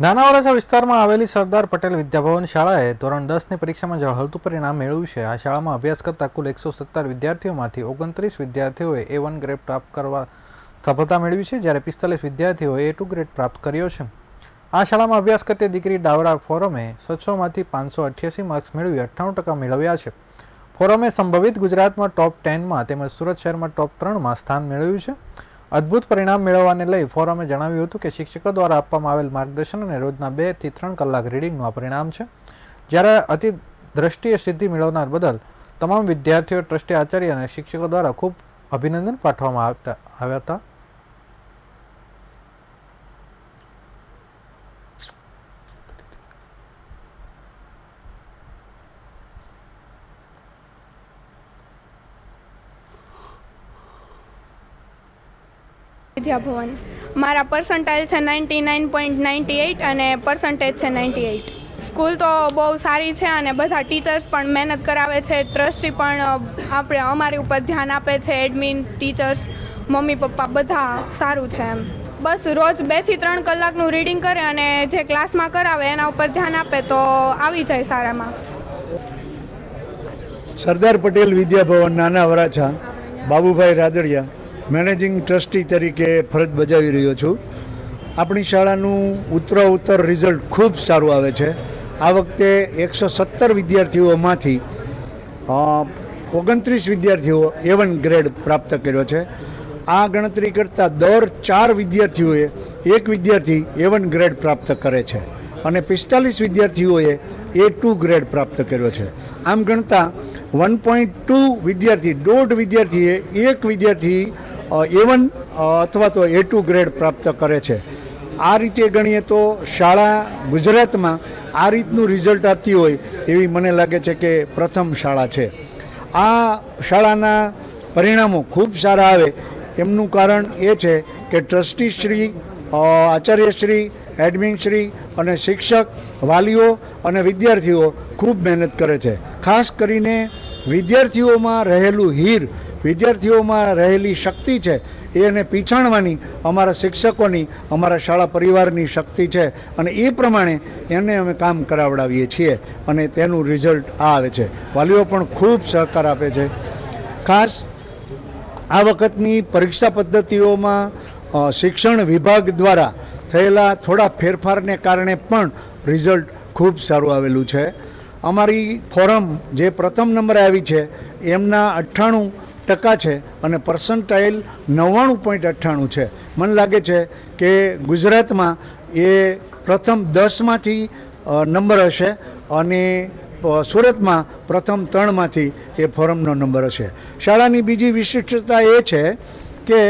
નાના વરાછા વિસ્તારમાં આવેલી સરદાર પટેલ વિદ્યાભવન શાળાએ ધોરણ દસની પરીક્ષામાં ઝળહળતું પરિણામ મેળવ્યું છે. આ શાળામાં અભ્યાસ કરતા કુલ એકસો સત્તર વિદ્યાર્થીઓમાંથી ઓગણત્રીસ વિદ્યાર્થીઓએ એ વન ગ્રેડ પ્રાપ્ત કરવા સફળતા મેળવી છે, જ્યારે પિસ્તાલીસ વિદ્યાર્થીઓએ એ ટુ ગ્રેડ પ્રાપ્ત કર્યો છે. આ શાળામાં અભ્યાસ કરતી દીકરી ડાવરા ફોરમે છસોમાંથી પાંચસો અઠ્યાસી માર્ક્સ મેળવી અઠ્ઠાણું ટકા મેળવ્યા છે. ફોરમે સંભવિત ગુજરાતમાં ટોપ ટેનમાં તેમજ સુરત શહેરમાં ટોપ ત્રણમાં સ્થાન મેળવ્યું છે. અદ્ભુત પરિણામ મેળવવાને લઈ ફોરમે જણાવ્યું હતું કે શિક્ષકો દ્વારા આપવામાં આવેલ માર્ગદર્શન અને રોજના બેથી ત્રણ કલાક રીડિંગનું આ પરિણામ છે. જ્યારે અતિ દ્રષ્ટિએ સિદ્ધિ મેળવનાર બદલ તમામ વિદ્યાર્થીઓ, ટ્રસ્ટી આચાર્ય અને શિક્ષકો દ્વારા ખૂબ અભિનંદન પાઠવવામાં આવતા આવ્યા હતા. વિદ્યાભવન મારા પર્સન્ટાઇલ છે ninety nine point ninety eight અને પર્સન્ટેજ છે નાઇન્ટી એઇટ સ્કૂલ તો બહુ સારી છે અને બધા ટીચર્સ પણ મહેનત કરાવે છે. ટ્રસ્ટી પણ આપણે અમારી ઉપર ધ્યાન આપે છે. એડમિન ટીચર્સ મમ્મી, પપ્પા બધા સારું છે એમ. બસ રોજ બેથી ત્રણ કલાકનું રીડિંગ કરે અને જે ક્લાસમાં કરાવે એના ઉપર ધ્યાન આપે તો આવી જાય સારા marks Sardar Patel Vidyabhavan Nana Varachha, Babubhai Radadiya. Managing trustee તરીકે ફરજ બજાવી રહ્યો છું. આપણી શાળાનું ઉત્તરોત્તર રિઝલ્ટ ખૂબ સારું આવે છે. આ વખતે એકસો સત્તર વિદ્યાર્થીઓમાંથી ઓગણત્રીસ વિદ્યાર્થીઓ એવન ગ્રેડ પ્રાપ્ત કર્યો છે. આ ગણતરી કરતાં દર ચાર વિદ્યાર્થીઓએ એક વિદ્યાર્થી એવન ગ્રેડ પ્રાપ્ત કરે છે અને પિસ્તાલીસ વિદ્યાર્થીઓએ એ ટુ ગ્રેડ પ્રાપ્ત કર્યો છે. આમ ગણતા વન પોઈન્ટ ટુ વિદ્યાર્થી, દોઢ વિદ્યાર્થીએ એક વિદ્યાર્થી એવન અથવા તો એ ટુ ગ્રેડ પ્રાપ્ત કરે છે. આ રીતે ગણીએ તો શાળા ગુજરાતમાં આ રીતનું રિઝલ્ટ આપતી હોય એવી મને લાગે છે કે પ્રથમ શાળા છે. આ શાળાના પરિણામો ખૂબ સારા આવે. એમનું કારણ એ છે કે ટ્રસ્ટીશ્રી શ્રી આચાર્યશ્રી એડમિનશ્રી અને શિક્ષક, વાલીઓ અને વિદ્યાર્થીઓ ખૂબ મહેનત કરે છે. ખાસ કરીને વિદ્યાર્થીઓમાં રહેલું હીર, વિદ્યાર્થીઓમાં રહેલી શક્તિ છે એને પીછાણવાની અમારા શિક્ષકોની, અમારા શાળા પરિવારની શક્તિ છે અને એ પ્રમાણે એને અમે કામ કરાવડાવીએ છીએ અને તેનું રિઝલ્ટ આવે છે. વાલીઓ પણ ખૂબ સહકાર આપે છે. ખાસ આ વખતની પરીક્ષા પદ્ધતિઓમાં શિક્ષણ વિભાગ દ્વારા થયેલા થોડા ફેરફારને કારણે પણ રિઝલ્ટ ખૂબ સારું આવેલું છે. અમારી ફોરમ જે પ્રથમ નંબરે આવી છે, એમના અઠ્ઠાણું ટકા છે અને પર્સન્ટાઇલ નવ્વાણું પોઈન્ટ અઠ્ઠાણું છે. મને લાગે છે કે ગુજરાતમાં એ પ્રથમ દસમાંથી નંબર હશે અને સુરતમાં પ્રથમ ત્રણમાંથી એ ફોરમનો નંબર હશે. શાળાની બીજી વિશિષ્ટતા એ છે કે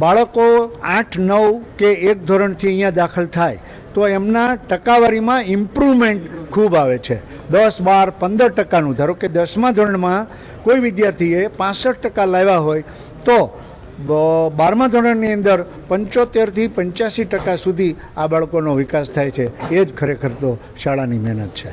બાળકો આઠ, નવ કે એક ધોરણથી અહીંયા દાખલ થાય, તો એમના ટકાવારીમાં ઇમ્પ્રુવમેન્ટ ખૂબ આવે છે. દસ, બાર, પંદર ટકાનું. ધારો કે દસમા ધોરણમાં કોઈ વિદ્યાર્થીએ પાસઠ ટકા લાવ્યા હોય, તો બારમા ધોરણની અંદર પંચોતેરથી પંચ્યાસી ટકા સુધી આ બાળકોનો વિકાસ થાય છે. એ જ ખરેખર તો શાળાની મહેનત છે.